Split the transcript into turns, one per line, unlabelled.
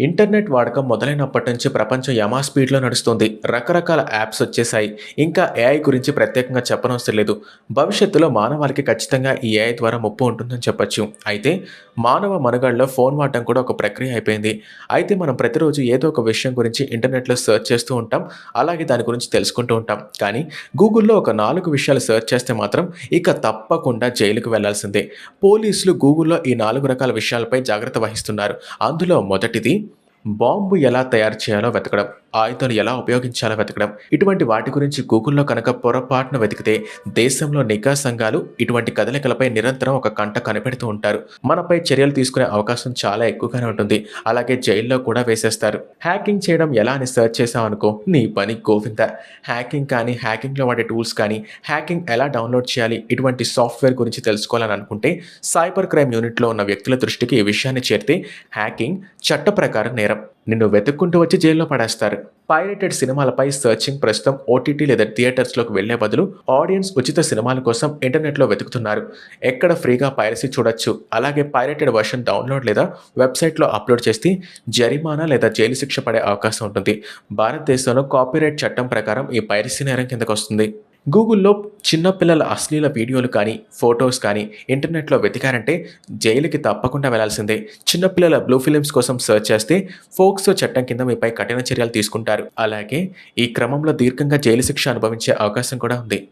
Internet వాడకం మొదలైనప్పటి నుంచి ప్రపంచం యమా స్పీడ్లో నడుస్తుంది. రకరకాల యాప్స్ వచ్చేసాయి ఇంకా ఏఐ గురించి ప్రత్యేకంగా చెప్పనవసరం లేదు. భవిష్యత్తులో మానవాళికి ఖచ్చితంగా ఈ ఏఐ ద్వారా ముప్పు ఉంటుందని చెప్పొచ్చు. అయితే మానవ మనుగడలో ఫోన్ వాడటం కూడా ఒక ప్రక్రియ అయిపోయింది. అయితే మనం ప్రతిరోజు ఏదో ఒక విషయం గురించి ఇంటర్నెట్లో సెర్చ్ చేస్తూ ఉంటాం. అలాగే దాని గురించి తెలుసుకుంటూ ఉంటాం. కానీ గూగుల్లో ఒక నాలుగు విషయాలు సెర్చ్ చేస్తే మాత్రం ఇక తప్పకుండా జైలుకు వెళ్ళాల్సిందే. పోలీసులు గూగుల్లో ఈ నాలుగు రకాల విషయాలపై జాగ్రత్త వహిస్తున్నారు. అందులో మొదటిది బాంబు ఎలా తయారు చేయాలో వెతకడం ఆయుధాలు ఎలా ఉపయోగించాలో వెతకడం ఇటువంటి వాటి గురించి గూగుల్లో కనుక పొరపాటున వెతికితే దేశంలో నిఘా సంఘాలు ఇటువంటి కదలికలపై నిరంతరం ఒక కంట కనిపెడుతూ ఉంటారు. మనపై చర్యలు తీసుకునే అవకాశం చాలా ఎక్కువగానే ఉంటుంది. అలాగే జైల్లో కూడా వేసేస్తారు. హ్యాకింగ్ చేయడం ఎలా అని సెర్చ్ చేసామనుకో నీ పని గోవింద. హ్యాకింగ్ కానీ హ్యాకింగ్లో వాడే టూల్స్ కానీ హ్యాకింగ్ ఎలా డౌన్లోడ్ చేయాలి ఇటువంటి సాఫ్ట్వేర్ గురించి తెలుసుకోవాలని అనుకుంటే సైబర్ క్రైమ్ యూనిట్లో ఉన్న వ్యక్తుల దృష్టికి ఈ విషయాన్ని చేరితే హ్యాకింగ్ చట్ట ప్రకారం నేరం. నిన్ను వెతుక్కుంటూ వచ్చి జైల్లో పడేస్తారు. పైరేటెడ్ సినిమాలపై సర్చింగ్ ప్రస్తుతం ఓటీటీ లేదా థియేటర్స్లోకి వెళ్ళే బదులు ఆడియన్స్ ఉచిత సినిమాల కోసం ఇంటర్నెట్లో వెతుకుతున్నారు. ఎక్కడ ఫ్రీగా పైరసీ చూడొచ్చు. అలాగే పైరేటెడ్ వర్షన్ డౌన్లోడ్ లేదా వెబ్సైట్లో అప్లోడ్ చేస్తే జరిమానా లేదా జైలు శిక్ష పడే అవకాశం ఉంటుంది. భారతదేశంలో కాపీరైట్ చట్టం ప్రకారం ఈ పైరసీ నేరం కిందకు వస్తుంది గూగుల్లో చిన్నపిల్లల అశ్లీల వీడియోలు కానీ ఫొటోస్ కానీ ఇంటర్నెట్లో వెతికారంటే జైలుకి తప్పకుండా వెళ్ళాల్సిందే. చిన్నపిల్లల బ్లూ ఫిలిమ్స్ కోసం సెర్చ్ చేస్తే ఫోక్సో చట్టం కింద మీపై కఠిన చర్యలు తీసుకుంటారు. అలాగే ఈ క్రమంలో దీర్ఘంగా జైలు శిక్ష అనుభవించే అవకాశం కూడా ఉంది.